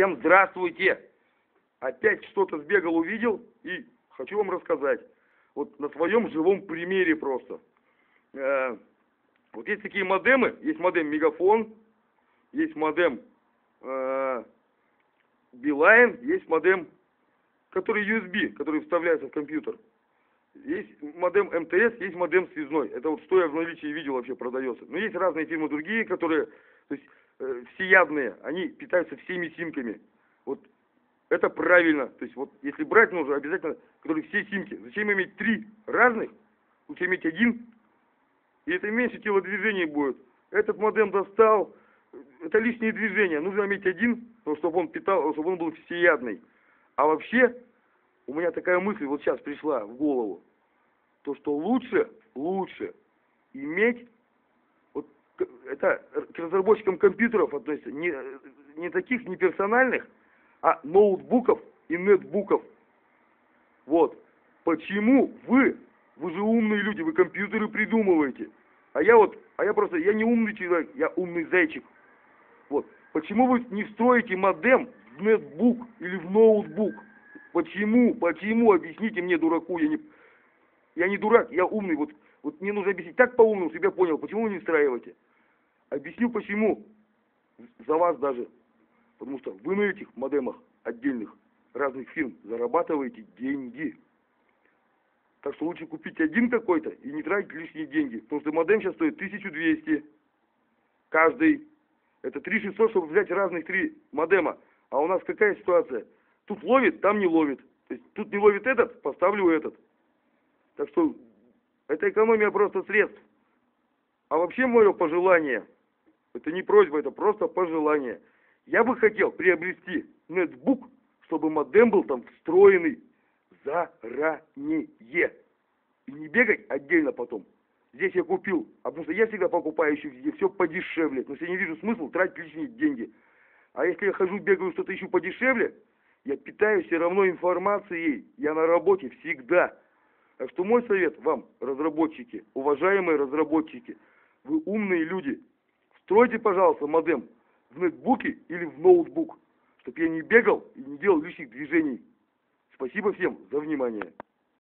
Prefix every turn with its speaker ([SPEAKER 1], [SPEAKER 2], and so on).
[SPEAKER 1] Всем здравствуйте! Опять что-то сбегал, увидел и хочу вам рассказать. Вот на своем живом примере просто. Э, вот есть такие модемы, есть модем Мегафон, есть модем э, Билайн, есть модем, который USB, который вставляется в компьютер. Есть модем МТС, есть модем связной. Это вот стоя в наличии видео вообще продается. Но есть разные фирмы другие, которые, то есть э, всеядные, они питаются всеми симками. Вот это правильно. То есть вот если брать нужно, обязательно, которые все симки. Зачем иметь три разных? Лучше иметь один, и это меньше телодвижений будет. Этот модем достал, это лишние движения. Нужно иметь один, чтобы он питал, чтобы он был всеядный. А вообще, у меня такая мысль вот сейчас пришла в голову, то что лучше, лучше иметь, это к разработчикам компьютеров относится, не, не таких, не персональных, а ноутбуков и нетбуков. Вот. Почему вы, вы же умные люди, вы компьютеры придумываете. А я вот, а я просто, я не умный человек, я умный зайчик. Вот. Почему вы не встроите модем в нетбук или в ноутбук? Почему? Почему? Объясните мне, дураку. Я не, я не дурак, я умный. Вот, вот мне нужно объяснить так по-умному, чтобы я понял, почему вы не встраиваете. Объясню почему. За вас даже. Потому что вы на этих модемах отдельных разных фирм зарабатываете деньги. Так что лучше купить один какой-то и не тратить лишние деньги. Потому что модем сейчас стоит 1200. Каждый. Это 3600, чтобы взять разных три модема. А у нас какая ситуация? Тут ловит, там не ловит. То есть тут не ловит этот, поставлю этот. Так что это экономия просто средств. А вообще мое пожелание, это не просьба, это просто пожелание – я бы хотел приобрести нетбук, чтобы модем был там встроенный заранее. И не бегать отдельно потом. Здесь я купил, а потому что я всегда покупаю еще везде все подешевле. Но я не вижу смысла тратить лишние деньги. А если я хожу, бегаю, что-то ищу подешевле, я питаюсь все равно информацией. Я на работе всегда. Так что мой совет вам, разработчики, уважаемые разработчики, вы умные люди, стройте, пожалуйста, модем в нетбуке или в ноутбук, чтобы я не бегал и не делал лишних движений. Спасибо всем за внимание.